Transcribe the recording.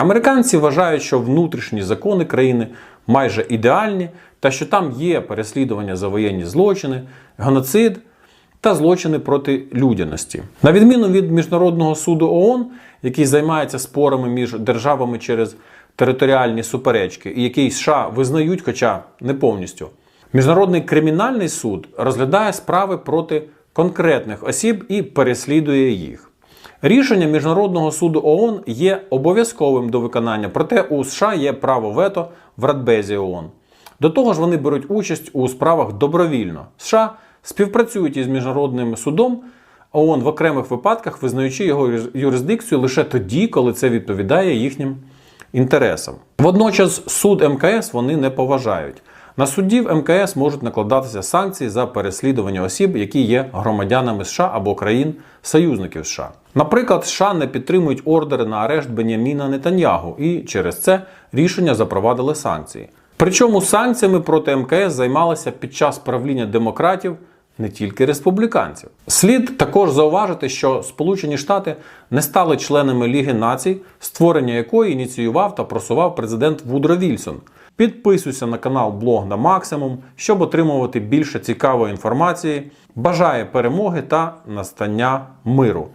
Американці вважають, що внутрішні закони країни майже ідеальні та що там є переслідування за воєнні злочини, геноцид та злочини проти людяності. На відміну від Міжнародного суду ООН, який займається спорами між державами через територіальні суперечки, і який США визнають, хоча не повністю. Міжнародний кримінальний суд розглядає справи проти конкретних осіб і переслідує їх. Рішення Міжнародного суду ООН є обов'язковим до виконання, проте у США є право вето в Радбезі ООН. До того ж, вони беруть участь у справах добровільно. США співпрацюють із міжнародним судом ООН в окремих випадках, визнаючи його юрисдикцію лише тоді, коли це відповідає їхнім інтересам. Водночас суд МКС вони не поважають. На суддів МКС можуть накладатися санкції за переслідування осіб, які є громадянами США або країн союзників США. Наприклад, США не підтримують ордери на арешт Беняміна Нетаньягу, і через це рішення запровадили санкції. Причому санкціями проти МКС займалися під час правління демократів не тільки республіканців. Слід також зауважити, що Сполучені Штати не стали членами Ліги націй, створення якої ініціював та просував президент Вудро Вільсон. Підписуйся на канал Блог на максимум, щоб отримувати більше цікавої інформації. Бажає перемоги та настання миру.